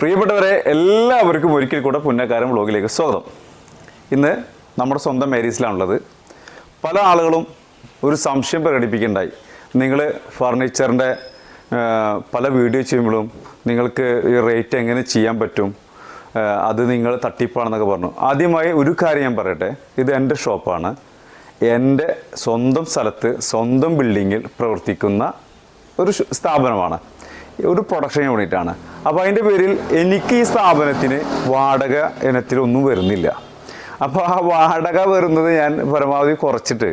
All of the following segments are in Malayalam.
പ്രിയപ്പെട്ടവരെ എല്ലാവർക്കും ഒരിക്കൽ കൂടെ പുന്നക്കാരൻ വ്ളോഗിലേക്ക് സ്വാഗതം. ഇന്ന് നമ്മുടെ സ്വന്തം മേരീസിലാണുള്ളത്. പല ആളുകളും ഒരു സംശയം പ്രകടിപ്പിക്കുകയുണ്ടായി. നിങ്ങൾ ഫർണിച്ചറിന്റെ പല വീഡിയോ ചെയ്യുമ്പോഴും നിങ്ങൾക്ക് ഈ റേറ്റ് എങ്ങനെ ചെയ്യാൻ പറ്റും അത് നിങ്ങൾ തട്ടിപ്പാണെന്നൊക്കെ പറഞ്ഞു. ആദ്യമായി ഒരു കാര്യം ഞാൻ പറയട്ടെ. ഇത് എന്റെ ഷോപ്പാണ്. എന്റെ സ്വന്തം സ്ഥലത്ത് സ്വന്തം ബിൽഡിങ്ങിൽ പ്രവർത്തിക്കുന്ന ഒരു സ്ഥാപനമാണ്. ഒരു പ്രൊഡക്ഷൻ യൂണിറ്റാണ് അപ്പോൾ അതിന്റെ പേരിൽ എനിക്ക് ഈ സ്ഥാപനത്തിന് വാടക ഇനത്തിലൊന്നും വരുന്നില്ല. അപ്പോൾ ആ വാടക വരുന്നത് ഞാൻ പരമാവധി കുറച്ചിട്ട്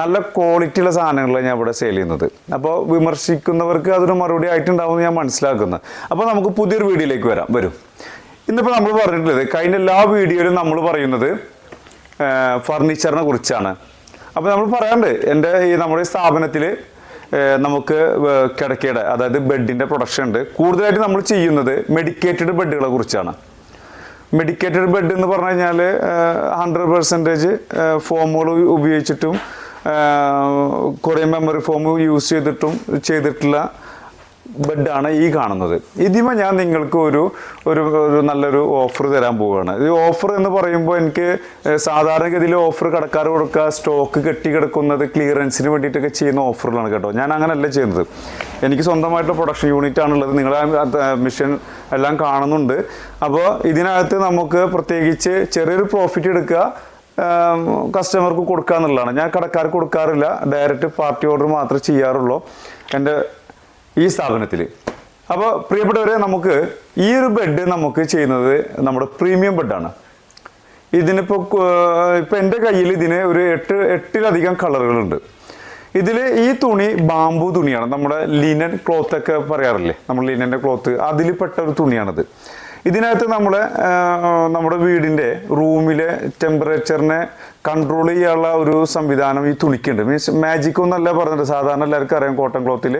നല്ല ക്വാളിറ്റിയുള്ള സാധനങ്ങളാണ് ഞാൻ ഇവിടെ സെയിൽ ചെയ്യുന്നത്. അപ്പോൾ വിമർശിക്കുന്നവർക്ക് അതൊരു മറുപടി ആയിട്ടുണ്ടാവും എന്ന് ഞാൻ മനസ്സിലാക്കുന്നത് അപ്പോൾ നമുക്ക് പുതിയൊരു വീഡിയോയിലേക്ക് വരാം. വരും. ഇന്നിപ്പോൾ നമ്മൾ പറഞ്ഞിട്ടുള്ളത് കഴിഞ്ഞ എല്ലാ വീഡിയോയിലും നമ്മൾ പറയുന്നത് ഫർണിച്ചറിനെ കുറിച്ചാണ്. അപ്പോൾ നമ്മൾ പറയാറുണ്ട് എന്റെ ഈ നമ്മുടെ സ്ഥാപനത്തിൽ നമുക്ക് കിടക്കയുടെ അതായത് ബെഡിന്റെ പ്രൊഡക്ഷൻ ഉണ്ട്. കൂടുതലായിട്ട് നമ്മൾ ചെയ്യുന്നത് മെഡിക്കേറ്റഡ് ബെഡുകളെ കുറിച്ചാണ്. മെഡിക്കേറ്റഡ് ബെഡ് എന്ന് പറഞ്ഞു കഴിഞ്ഞാൽ ഹൺഡ്രഡ് പെർസെന്റേജ് ഫോമുകൾ ഉപയോഗിച്ചിട്ടും കുറേ മെമ്മറി ഫോം യൂസ് ചെയ്തിട്ടും ചെയ്തിട്ടുള്ള ബെഡാണ് ഈ കാണുന്നത്. ഇതിമ ഞാൻ നിങ്ങൾക്ക് ഒരു ഒരു നല്ലൊരു ഓഫർ തരാൻ പോവുകയാണ്. ഈ ഓഫർ എന്ന് പറയുമ്പോൾ എനിക്ക് സാധാരണഗതിയിൽ ഓഫർ കടക്കാർ കൊടുക്കുക സ്റ്റോക്ക് കെട്ടി കിടക്കുന്നത് ക്ലിയറൻസിന് വേണ്ടിയിട്ടൊക്കെ ചെയ്യുന്ന ഓഫറുകളാണ് കേട്ടോ. ഞാൻ അങ്ങനെയല്ല ചെയ്യുന്നത്. എനിക്ക് സ്വന്തമായിട്ട് പ്രൊഡക്ഷൻ യൂണിറ്റ് ആണുള്ളത്. നിങ്ങൾ മിഷൻ എല്ലാം കാണുന്നുണ്ട്. അപ്പോൾ ഇതിനകത്ത് നമുക്ക് പ്രത്യേകിച്ച് ചെറിയൊരു പ്രോഫിറ്റ് എടുക്കുക കസ്റ്റമർക്ക് കൊടുക്കുക എന്നുള്ളതാണ്. ഞാൻ കടക്കാർക്ക് കൊടുക്കാറില്ല. ഡയറക്റ്റ് പാർട്ടി ഓർഡർ മാത്രമേ ചെയ്യാറുള്ളൂ. എന്റെ ഈ സ്ഥാപനത്തിൽ അപ്പോൾ പ്രിയപ്പെട്ടവരെ നമുക്ക് ഈ ഒരു ബെഡ് നമുക്ക് ചെയ്യുന്നത് നമ്മുടെ പ്രീമിയം ബെഡാണ് ഇതിനിപ്പോൾ ഇപ്പം എന്റെ കയ്യിൽ ഇതിന് ഒരു എട്ട് എട്ടിലധികം കളറുകളുണ്ട്. ഇതിൽ ഈ തുണി ബാമ്പു തുണിയാണ്. നമ്മുടെ ലിനൻ ക്ലോത്ത് ഒക്കെ പറയാറില്ലേ? നമ്മൾ ലിനന്റെ ക്ലോത്ത് അതിൽ പെട്ട ഒരു തുണിയാണിത്. ഇതിനകത്ത് നമ്മൾ നമ്മുടെ വീടിന്റെ റൂമിലെ ടെമ്പറേച്ചറിനെ കൺട്രോൾ ചെയ്യാനുള്ള ഒരു സംവിധാനം ഈ തുണിക്കുണ്ട്. മീൻസ് മാജിക് ഒന്നല്ല പറഞ്ഞത്. സാധാരണ എല്ലാവർക്കും അറിയാം കോട്ടൺ ക്ലോത്തിൽ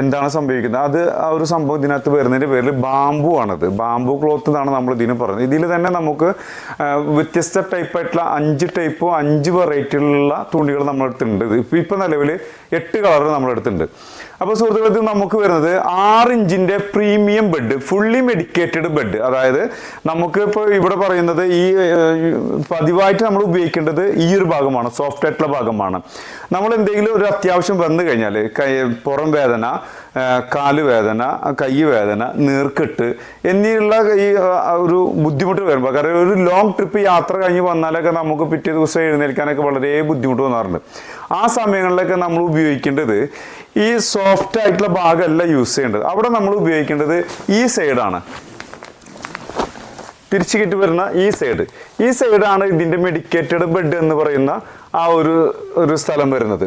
എന്താണ് സംഭവിക്കുന്നത്. അത് ആ ഒരു സംഭവം ഇതിനകത്ത് വരുന്നതിന്റെ പേരിൽ ബാമ്പു ആണത്. ബാമ്പു ക്ലോത്ത് എന്നാണ് നമ്മൾ ഇതിന് പറയുന്നത്. ഇതിൽ തന്നെ നമുക്ക് വ്യത്യസ്ത ടൈപ്പായിട്ടുള്ള അഞ്ച് ടൈപ്പ് അഞ്ച് വെറൈറ്റിയിലുള്ള തുണികൾ നമ്മളെടുത്തുണ്ട് ഇപ്പം ഇപ്പം നിലവിൽ എട്ട് കളർ നമ്മളെടുത്തുണ്ട് അപ്പോൾ സുഹൃത്തുക്കളെ നമുക്ക് വരുന്നത് ആറ് ഇഞ്ചിന്റെ premium bed fully medicated bed അതായത് നമുക്ക് ഇപ്പോൾ ഇവിടെ പറയുന്നത് ഈ പതിവായിട്ട് നമ്മൾ ഉപയോഗിക്കേണ്ടത് ഈ ഒരു ഭാഗമാണ് സോഫ്റ്റ് ആയിട്ടുള്ള ഭാഗമാണ്. നമ്മൾ എന്തെങ്കിലും ഒരു അത്യാവശ്യം വന്നു കഴിഞ്ഞാൽ കൈ പുറം വേദന കാലുവേദന കാൽ വേദന കൈ വേദന നീർക്കെട്ട് എന്നിവയുള്ള ഈ ഒരു ബുദ്ധിമുട്ട് വരുമ്പോൾ കാരണം ഒരു ലോങ് ട്രിപ്പ് യാത്ര കഴിഞ്ഞ് വന്നാലൊക്കെ നമുക്ക് പിറ്റേ ദിവസം എഴുന്നേൽക്കാനൊക്കെ വളരെ ബുദ്ധിമുട്ട് വന്നാറുണ്ട് ആ സമയങ്ങളിലൊക്കെ നമ്മൾ ഉപയോഗിക്കേണ്ടത് ഈ സോഫ്റ്റ് ആയിട്ടുള്ള ഭാഗമല്ല യൂസ് ചെയ്യേണ്ടത്. അവിടെ നമ്മൾ ഉപയോഗിക്കേണ്ടത് ഈ സൈഡാണ് തിരിച്ചു കിട്ടി വരുന്ന ഈ സൈഡ് ഈ സൈഡാണ് ഇതിന്റെ മെഡിക്കേറ്റഡ് ബെഡ് എന്ന് പറയുന്ന ആ ഒരു ഒരു സ്ഥലം വരുന്നത്.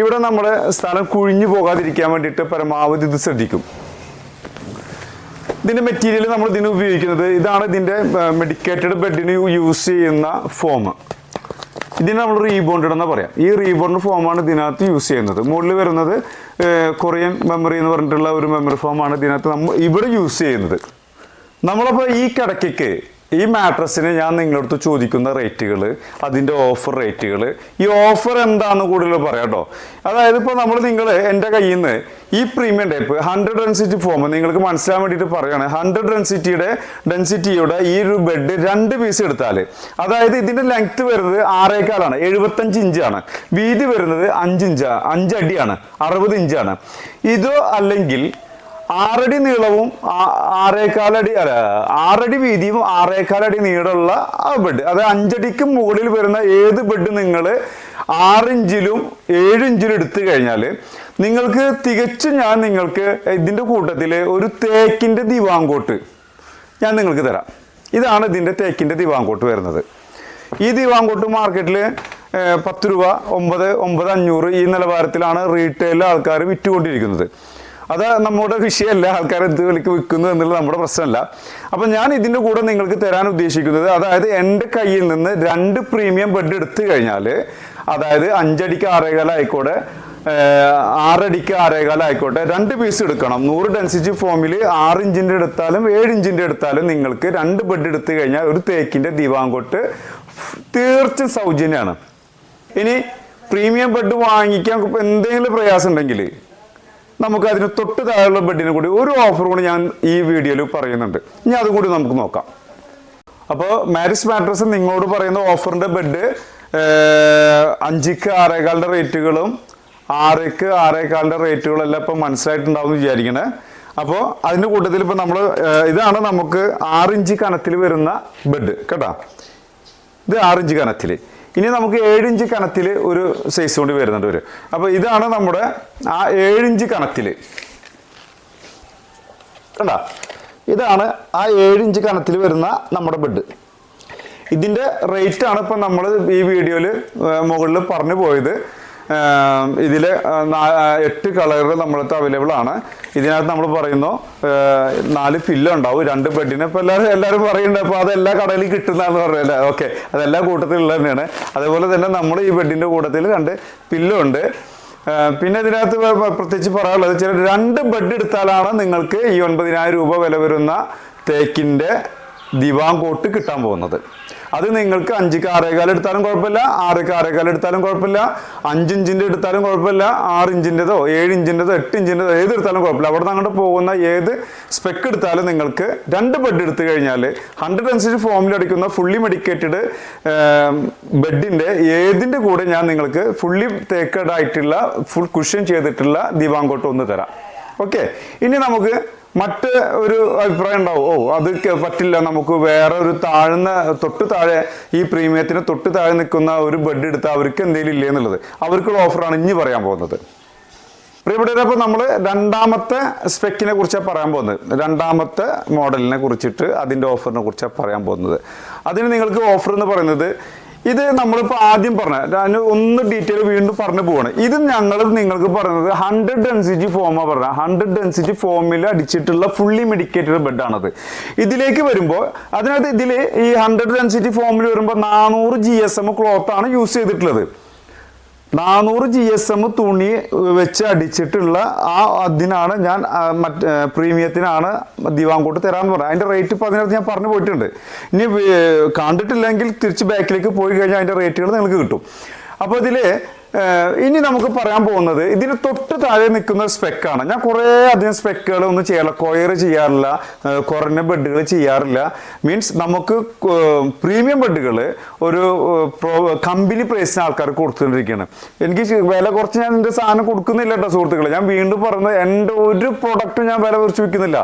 ഇവിടെ നമ്മുടെ സ്ഥലം കുഴിഞ്ഞു പോകാതിരിക്കാൻ വേണ്ടിയിട്ട് പരമാവധി ഇത് ശ്രദ്ധിക്കും. ഇതിന്റെ മെറ്റീരിയൽ നമ്മൾ ഇതിന് ഉപയോഗിക്കുന്നത് ഇതാണ് ഇതിന്റെ മെഡിക്കേറ്റഡ് ബെഡിന് യൂസ് ചെയ്യുന്ന ഫോം ഇതിന് നമ്മൾ റീബോണ്ടഡ് എന്ന് പറയാം. ഈ റീബോണ്ട് ഫോമാണ് ഇതിനകത്ത് യൂസ് ചെയ്യുന്നത്. മുകളിൽ വരുന്നത് കൊറിയൻ മെമ്മറി എന്ന് പറഞ്ഞിട്ടുള്ള ഒരു മെമ്മറി ഫോമാണ് ഇതിനകത്ത് നമ്മൾ ഇവിടെ യൂസ് ചെയ്യുന്നത്. നമ്മളപ്പോൾ ഈ കിടക്കയ്ക്ക് ഈ മാട്രസിന് ഞാൻ നിങ്ങളടുത്ത് ചോദിക്കുന്ന റേറ്റുകൾ അതിന്റെ ഓഫർ റേറ്റുകൾ ഈ ഓഫർ എന്താണെന്ന് കൂടുതൽ പറയാം കേട്ടോ അതായത് ഇപ്പോൾ നമ്മൾ നിങ്ങൾ എന്റെ കയ്യിൽ നിന്ന് ഈ premium type hundred density foam നിങ്ങൾക്ക് മനസ്സിലാൻ വേണ്ടിയിട്ട് പറയുകയാണ് ഹൺഡ്രഡ് ഡെൻസിറ്റിയുടെ ഡെൻസിറ്റിയുടെ ഈ ഒരു ബെഡ് രണ്ട് പീസ് എടുത്താൽ അതായത് ഇതിന്റെ ലെങ്ത് വരുന്നത് ആറേക്കാലാണ് എഴുപത്തഞ്ച് ഇഞ്ചാണ് വീതി വരുന്നത് അഞ്ച് ഇഞ്ച് അഞ്ചടിയാണ് അറുപത് ഇഞ്ചാണ് ഇതോ അല്ലെങ്കിൽ ആറടി നീളവും ആറേക്കാലടി അല്ല ആറടി വീതിയും ആറേക്കാലടി നീളമുള്ള ആ ബെഡ് അത് അഞ്ചടിക്ക് മുകളിൽ വരുന്ന ഏത് ബെഡ് നിങ്ങൾ ആറിഞ്ചിലും ഏഴിഞ്ചിലും എടുത്തു കഴിഞ്ഞാൽ നിങ്ങൾക്ക് തികച്ചും ഞാൻ നിങ്ങൾക്ക് ഇതിന്റെ കൂട്ടത്തിൽ ഒരു തേക്കിന്റെ ദിവാങ്കോട്ട് ഞാൻ നിങ്ങൾക്ക് തരാം. ഇതാണ് ഇതിന്റെ തേക്കിന്റെ ദിവാങ്കോട്ട് വരുന്നത്. ഈ ദിവാങ്കോട്ട് മാർക്കറ്റിൽ പത്ത് രൂപ ഒമ്പത് ഒമ്പത് അഞ്ഞൂറ് ഈ നിലവാരത്തിലാണ് റീറ്റെയിൽ ആൾക്കാർ വിറ്റുകൊണ്ടിരിക്കുന്നത്. അത് നമ്മുടെ വിഷയമല്ല ആൾക്കാർ എന്ത് വിലക്ക് വിൽക്കുന്നു എന്നുള്ളത് നമ്മുടെ പ്രശ്നമല്ല. അപ്പം ഞാൻ ഇതിന്റെ കൂടെ നിങ്ങൾക്ക് തരാൻ ഉദ്ദേശിക്കുന്നത് അതായത് എന്റെ കയ്യിൽ നിന്ന് രണ്ട് പ്രീമിയം ബെഡ് എടുത്തു കഴിഞ്ഞാൽ അതായത് അഞ്ചടിക്ക് ആറേകാല ആയിക്കോട്ടെ ഏഹ് ആറടിക്ക് ആയിക്കോട്ടെ രണ്ട് പീസ് എടുക്കണം. നൂറ് ഡെൻസിറ്റി ഫോമിൽ ആറ് ഇഞ്ചിന്റെ എടുത്താലും ഏഴ് ഇഞ്ചിന്റെ എടുത്താലും നിങ്ങൾക്ക് രണ്ട് ബെഡ് എടുത്തു കഴിഞ്ഞാൽ ഒരു തേക്കിന്റെ ദിവാങ്കോട്ട് തീർച്ച സൗജന്യമാണ് ഇനി പ്രീമിയം ബെഡ് വാങ്ങിക്കാൻ എന്തെങ്കിലും പ്രയാസം ഉണ്ടെങ്കിൽ നമുക്ക് അതിന് തൊട്ട് താഴെയുള്ള ബെഡിന് കൂടി ഒരു ഓഫർ കൂടി ഞാൻ ഈ വീഡിയോയിൽ പറയുന്നുണ്ട്. ഇനി അതും കൂടി നമുക്ക് നോക്കാം. അപ്പോൾ മാരിസ് മാട്രസ് നിങ്ങളോട് പറയുന്ന ഓഫറിന്റെ ബെഡ് അഞ്ചിക്ക് ആറേക്കാളുടെ റേറ്റുകളും ആറേക്ക് ആറേക്കാളുടെ റേറ്റുകളും എല്ലാം ഇപ്പം മനസ്സിലായിട്ടുണ്ടാവും വിചാരിക്കണേ. അപ്പോൾ അതിന്റെ കൂട്ടത്തിൽ ഇപ്പം നമ്മൾ ഇതാണ് നമുക്ക് ആറിഞ്ച് കനത്തിൽ വരുന്ന ബെഡ് കേട്ടോ. ഇത് ആറിഞ്ച് കനത്തിൽ ഇനി നമുക്ക് ഏഴിഞ്ച് കനത്തിൽ ഒരു സൈസ് കൊണ്ട് വരുന്നുണ്ട് ഒരു അപ്പോൾ ഇതാണ് നമ്മുടെ ആ ഏഴിഞ്ച് കനത്തിൽ കണ്ട? ഇതാണ് ആ ഏഴിഞ്ച് കനത്തിൽ വരുന്ന നമ്മുടെ ബെഡ് ഇതിന്റെ റേറ്റ് ആണ് ഇപ്പം നമ്മൾ ഈ വീഡിയോയിൽ മുകളിൽ പറഞ്ഞു പോയത്. ഇതിൽ എട്ട് കളർ നമ്മളടുത്ത് അവൈലബിൾ ആണ്. ഇതിനകത്ത് നമ്മൾ പറയുന്നു നാല് പില്ലോ ഉണ്ടാവും രണ്ട് ബെഡിന്. ഇപ്പോൾ എല്ലാവരും എല്ലാവരും പറയുന്നുണ്ട് അപ്പോൾ അത് എല്ലാ കടയിലും കിട്ടുന്നതെന്ന് പറഞ്ഞല്ലേ ഓക്കെ. അതെല്ലാ കൂട്ടത്തിലുള്ള തന്നെയാണ്. അതേപോലെ തന്നെ നമ്മൾ ഈ ബെഡിന്റെ കൂട്ടത്തിൽ രണ്ട് പില്ലോ ഉണ്ട് പിന്നെ ഇതിനകത്ത് പ്രത്യേകിച്ച് പറയാനുള്ളത് ചില രണ്ട് ബെഡ് എടുത്താലാണ് നിങ്ങൾക്ക് ഈ ഒൻപതിനായിരം രൂപ വില വരുന്ന തേക്കിന്റെ ദിവാൻ കോട്ട് കിട്ടാൻ പോകുന്നത്. അത് നിങ്ങൾക്ക് അഞ്ചിക്ക് ആറേകാൽ എടുത്താലും കുഴപ്പമില്ല ആറേക്ക് ആറേകാൽ എടുത്താലും കുഴപ്പമില്ല അഞ്ച് ഇഞ്ചിന്റെ എടുത്താലും കുഴപ്പമില്ല ആറ് ഇഞ്ചിന്റെതോ ഏഴ് ഇഞ്ചിന്റെതോ എട്ട് ഇഞ്ചിന്റെതോ ഏത് എടുത്താലും കുഴപ്പമില്ല. അവിടെ നിന്ന് അങ്ങോട്ട് പോകുന്ന ഏത് സ്പെക്ക് എടുത്താലും നിങ്ങൾക്ക് രണ്ട് ബെഡ് എടുത്തു കഴിഞ്ഞാൽ ഹൺഡ്രഡ് അനുസരിച്ച് ഫോമിൽ അടിക്കുന്ന ഫുള്ളി മെഡിക്കേറ്റഡ് ബെഡിന്റെ ഏതിന്റെ കൂടെ ഞാൻ നിങ്ങൾക്ക് ഫുള്ളി തേക്കഡ് ആയിട്ടുള്ള ഫുൾ കുഷ്യൻ ചെയ്തിട്ടുള്ള ദിവാങ്കോട്ട് ഒന്ന് തരാം. ഓക്കെ ഇനി നമുക്ക് മറ്റ് ഒരു അഭിപ്രായം ഉണ്ടാവും. ഓ അത് പറ്റില്ല. നമുക്ക് വേറെ ഒരു താഴ്ന്ന തൊട്ട് താഴെ ഈ പ്രീമിയത്തിന് തൊട്ട് താഴെ നിൽക്കുന്ന ഒരു ബെഡ് എടുത്ത് അവർക്ക് എന്തെങ്കിലും ഇല്ലേ എന്നുള്ളത്. അവർക്കുള്ള ഓഫറാണ് ഇനി പറയാൻ പോകുന്നത്. പ്രിയപ്പെട്ടവരെ അപ്പോൾ നമ്മൾ രണ്ടാമത്തെ സ്പെക്കിനെ കുറിച്ചാണ് പറയാൻ പോകുന്നത്. രണ്ടാമത്തെ മോഡലിനെ കുറിച്ചിട്ട് അതിന്റെ ഓഫറിനെ കുറിച്ചാണ് പറയാൻ പോകുന്നത്. അതിന് നിങ്ങൾക്ക് ഓഫർ എന്ന് പറയുന്നത് ഇത് നമ്മളിപ്പോൾ ആദ്യം പറഞ്ഞ ഞാൻ ഒന്ന് ഡീറ്റെയിൽ വീണ്ടും പറഞ്ഞു പോവാണ്. ഇത് ഞങ്ങൾ നിങ്ങൾക്ക് പറയുന്നത് ഹൺഡ്രഡ് ഡെൻസിറ്റി ഫോമാണ് പറഞ്ഞത്. ഹൺഡ്രഡ് ഡെൻസിറ്റി ഫോമിൽ അടിച്ചിട്ടുള്ള ഫുള്ളി മെഡിക്കേറ്റഡ് ബെഡാണത് ഇതിലേക്ക് വരുമ്പോൾ അതിനകത്ത് ഇതിൽ ഈ ഹൺഡ്രഡ് ഡെൻസിറ്റി ഫോമിൽ വരുമ്പോൾ നാനൂറ് ജി എസ് എം ക്ലോത്ത് ആണ് യൂസ് ചെയ്തിട്ടുള്ളത്. നാനൂറ് ജി എസ് എം തുണി വെച്ച് അടിച്ചിട്ടുള്ള ആ അതിനാണ് ഞാൻ മറ്റ് പ്രീമിയത്തിനാണ് ദിവാങ്കോട്ട് തരാമെന്ന് പറഞ്ഞത്. അതിന്റെ റേറ്റ് ഇപ്പോൾ അതിനകത്ത് ഞാൻ പറഞ്ഞു പോയിട്ടുണ്ട്. ഇനി കണ്ടിട്ടില്ലെങ്കിൽ തിരിച്ച് ബാക്കിലേക്ക് പോയി കഴിഞ്ഞാൽ അതിന്റെ റേറ്റുകൾ നിങ്ങൾക്ക് കിട്ടും. അപ്പോൾ ഇതിൽ ഇനി നമുക്ക് പറയാൻ പോകുന്നത് ഇതിന് തൊട്ട് താഴെ നിൽക്കുന്ന സ്പെക്കാണ് ഞാൻ കുറേ അധികം സ്പെക്കുകൾ ഒന്നും ചെയ്യാറില്ല. കൊയർ ചെയ്യാറില്ല. കുറഞ്ഞ ബെഡുകൾ ചെയ്യാറില്ല. മീൻസ് നമുക്ക് പ്രീമിയം ബെഡുകൾ ഒരു കമ്പനി പ്രൈസിന് ആൾക്കാർ കൊടുത്തുകൊണ്ടിരിക്കുകയാണ്. എനിക്ക് വില കുറച്ച് ഞാൻ എന്റെ സാധനം കൊടുക്കുന്നില്ല കേട്ടോ സുഹൃത്തുക്കളെ. ഞാൻ വീണ്ടും പറയുന്നത് എന്റെ ഒരു പ്രൊഡക്റ്റും ഞാൻ വില കുറച്ച് വിൽക്കുന്നില്ല.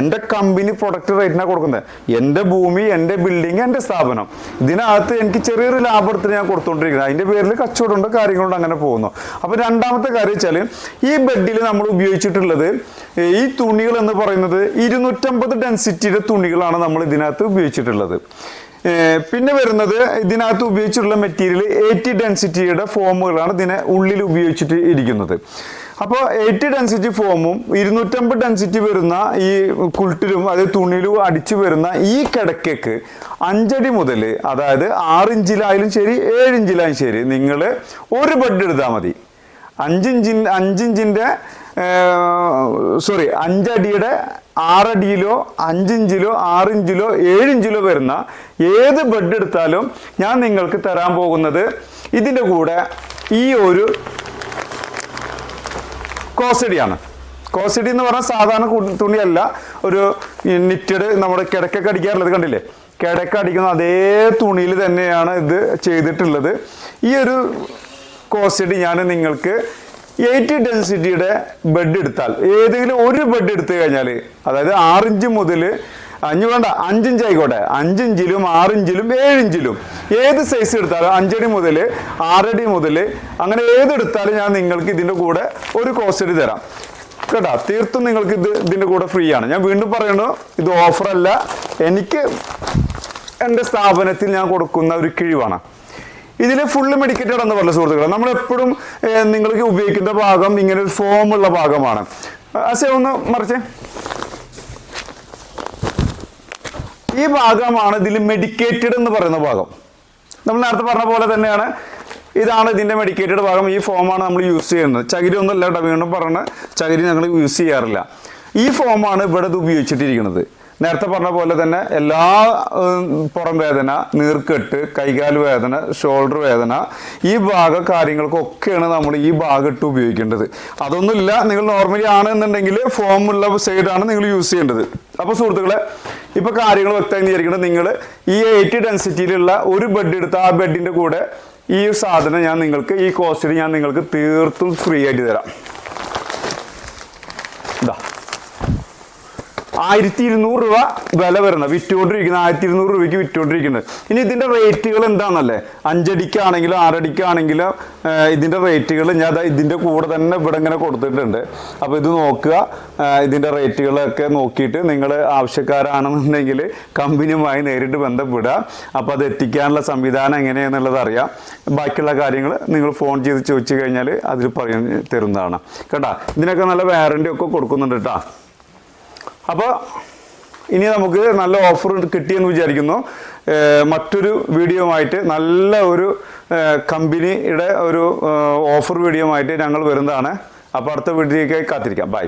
എന്റെ കമ്പനി പ്രൊഡക്റ്റ് റേറ്റിനാണ് കൊടുക്കുന്നത്. എന്റെ ഭൂമി എന്റെ ബിൽഡിങ് എന്റെ സ്ഥാപനം. ഇതിനകത്ത് എനിക്ക് ചെറിയൊരു ലാഭത്തിന് ഞാൻ കൊടുത്തുകൊണ്ടിരിക്കുന്നത്. അതിന്റെ പേരിൽ കച്ചവടമുണ്ട് കാര്യങ്ങളുണ്ട്. അങ്ങനെ പോകുന്നു. അപ്പോൾ രണ്ടാമത്തെ കാര്യം വെച്ചാൽ ഈ ബെഡിൽ നമ്മൾ ഉപയോഗിച്ചിട്ടുള്ളത് ഈ തുണികൾ എന്ന് പറയുന്നത് ഇരുന്നൂറ്റമ്പത് ഡെൻസിറ്റിയുടെ തുണികളാണ് നമ്മൾ ഇതിനകത്ത് ഉപയോഗിച്ചിട്ടുള്ളത്. പിന്നെ വരുന്നത് ഇതിനകത്ത് ഉപയോഗിച്ചിട്ടുള്ള മെറ്റീരിയൽ എയ്റ്റി ഡെൻസിറ്റിയുടെ ഫോമുകളാണ് ഇതിനെ ഉള്ളിൽ ഉപയോഗിച്ചിട്ട് ഇരിക്കുന്നത്. അപ്പോൾ എയ്റ്റി ഡെൻസിറ്റി ഫോമും ഇരുന്നൂറ്റമ്പത് ഡെൻസിറ്റി വരുന്ന ഈ കുൾട്ടിലും അതായത് തുണിയിലും അടിച്ചു വരുന്ന ഈ കിടക്കയ്ക്ക് അഞ്ചടി മുതൽ അതായത് ആറ് ഇഞ്ചിലായാലും ശരി ഏഴ് ഇഞ്ചിലായാലും ശരി നിങ്ങൾ ഒരു ബെഡ് എടുത്താൽ മതി. അഞ്ചിഞ്ചിൻ അഞ്ചിഞ്ചിന്റെ സോറി അഞ്ചടിയുടെ ആറടിയിലോ അഞ്ചിഞ്ചിലോ ആറിഞ്ചിലോ ഏഴിഞ്ചിലോ വരുന്ന ഏത് ബെഡ് എടുത്താലും ഞാൻ നിങ്ങൾക്ക് തരാൻ പോകുന്നത് ഇതിന്റെ കൂടെ ഈ ഒരു കോസഡിയാണ്. കോസിഡി എന്ന് പറഞ്ഞാൽ സാധാരണ തുണിയല്ല ഒരു നിറ്റഡ് നമ്മുടെ കിടക്കൊക്കെ അടിക്കാറുള്ളത് കണ്ടില്ലേ? കിടക്ക അടിക്കുന്ന അതേ തുണിയിൽ തന്നെയാണ് ഇത് ചെയ്തിട്ടുള്ളത്. ഈ ഒരു കോസിഡി ഞാൻ നിങ്ങൾക്ക് എയ്റ്റി ഡെൻസിറ്റിയുടെ ബെഡ് എടുത്താൽ ഏതെങ്കിലും ഒരു ബെഡ് എടുത്തു കഴിഞ്ഞാൽ അതായത് ആറിഞ്ച് മുതൽ അഞ്ച് വേണ്ട അഞ്ചിഞ്ച് ആയിക്കോട്ടെ. അഞ്ചിഞ്ചിലും ആറിഞ്ചിലും ഏഴിഞ്ചിലും. ഏത് സൈസ് എടുത്താലും അഞ്ചടി മുതൽ ആറടി മുതൽ അങ്ങനെ ഏതെടുത്താലും ഞാൻ നിങ്ങൾക്ക് ഇതിന്റെ കൂടെ ഒരു കോസ്റ്റഡി തരാം. കേട്ടോ? തീർത്തും നിങ്ങൾക്ക് ഇത് ഇതിന്റെ കൂടെ ഫ്രീ ആണ്. ഞാൻ വീണ്ടും പറയണു ഇത് ഓഫറല്ല എനിക്ക് എന്റെ സ്ഥാപനത്തിൽ ഞാൻ കൊടുക്കുന്ന ഒരു കിഴിവാണ്. ഇതിൽ ഫുള്ള് മെഡിക്കേറ്റഡ് എന്ന് പറഞ്ഞ സുഹൃത്തുക്കളെ നമ്മൾ എപ്പോഴും നിങ്ങൾക്ക് ഉപയോഗിക്കുന്ന ഭാഗം ഇങ്ങനെ ഒരു ഫോമുള്ള ഭാഗമാണ്. അസേ ഒന്ന് മറിച്ചേ. ഈ ഭാഗമാണ് ഇതിൽ മെഡിക്കേറ്റഡ് എന്ന് പറയുന്ന ഭാഗം. നമ്മൾ നേരത്തെ പറഞ്ഞ പോലെ തന്നെയാണ് ഇതാണ് ഇതിന്റെ മെഡിക്കേറ്റഡ് ഭാഗം. ഈ ഫോമാണ് നമ്മൾ യൂസ് ചെയ്യുന്നത്. ചകിരി ഒന്നും അല്ല വീണ്ടും പറഞ്ഞ ചകിരി ഞങ്ങൾ യൂസ് ചെയ്യാറില്ല. ഈ ഫോമാണ് ഇവിടെ ഇത് ഉപയോഗിച്ചിട്ടിരിക്കുന്നത്. നേരത്തെ പറഞ്ഞ പോലെ തന്നെ എല്ലാ പുറം വേദന നീർക്കെട്ട് കൈകാൽ വേദന ഷോൾഡർ വേദന ഈ ഭാഗ കാര്യങ്ങൾക്കൊക്കെയാണ് നമ്മൾ ഈ ഭാഗം ഇട്ട് ഉപയോഗിക്കേണ്ടത്. അതൊന്നുമില്ല നിങ്ങൾ നോർമലി ആണ് എന്നുണ്ടെങ്കിൽ ഫോം ഉള്ള സൈഡാണ് നിങ്ങൾ യൂസ് ചെയ്യേണ്ടത്. അപ്പോൾ സുഹൃത്തുക്കളെ ഇപ്പോൾ കാര്യങ്ങൾ വ്യക്തമായി വിചാരിക്കുന്നത് നിങ്ങൾ ഈ എയ്റ്റി ഡെൻസിറ്റിയിലുള്ള ഒരു ബെഡ് എടുത്ത് ആ ബെഡിന്റെ കൂടെ ഈ സാധനം ഞാൻ നിങ്ങൾക്ക് ഈ കോസ്റ്റിൽ ഞാൻ നിങ്ങൾക്ക് തീർത്തും ഫ്രീ ആയിട്ട് തരാം. ആയിരത്തി ഇരുന്നൂറ് രൂപ വില വരുന്നത്. വിറ്റുകൊണ്ടിരിക്കുന്നത് ആയിരത്തി ഇരുന്നൂറ് രൂപയ്ക്ക് വിറ്റുകൊണ്ടിരിക്കുന്നത്. ഇനി ഇതിന്റെ റേറ്റുകൾ എന്താണെന്നല്ലേ അഞ്ചടിക്കാണെങ്കിലും ആറടിക്കാണെങ്കിലും ഇതിന്റെ റേറ്റുകൾ ഞാൻ ഇതിന്റെ കൂടെ തന്നെ ഇവിടെ ഇങ്ങനെ കൊടുത്തിട്ടുണ്ട്. അപ്പോൾ ഇത് നോക്കുക. ഇതിന്റെ റേറ്റുകളൊക്കെ നോക്കിയിട്ട് നിങ്ങൾ ആവശ്യക്കാരാണെന്നുണ്ടെങ്കിൽ കമ്പനിയുമായി നേരിട്ട് ബന്ധപ്പെടുക. അപ്പോൾ അത് എത്തിക്കാനുള്ള സംവിധാനം എങ്ങനെയാണെന്നുള്ളത് അറിയാം. ബാക്കിയുള്ള കാര്യങ്ങൾ നിങ്ങൾ ഫോൺ ചെയ്ത് ചോദിച്ചു കഴിഞ്ഞാൽ അതിൽ പറഞ്ഞു തരുന്നതാണ്. കേട്ടോ ഇതിനൊക്കെ നല്ല വാറണ്ടി ഒക്കെ കൊടുക്കുന്നുണ്ട് കേട്ടോ. അപ്പോൾ ഇനി നമുക്ക് നല്ല ഓഫർ കിട്ടിയെന്ന് വിചാരിക്കുന്നു. മറ്റൊരു വീഡിയോ ആയിട്ട് നല്ല ഒരു കമ്പനിയുടെ ഒരു ഓഫർ വീഡിയോ ആയിട്ട് ഞങ്ങൾ വരുന്നതാണ്. അപ്പോൾ അടുത്ത വീഡിയോയ്ക്കായി കാത്തിരിക്കാം. ബൈ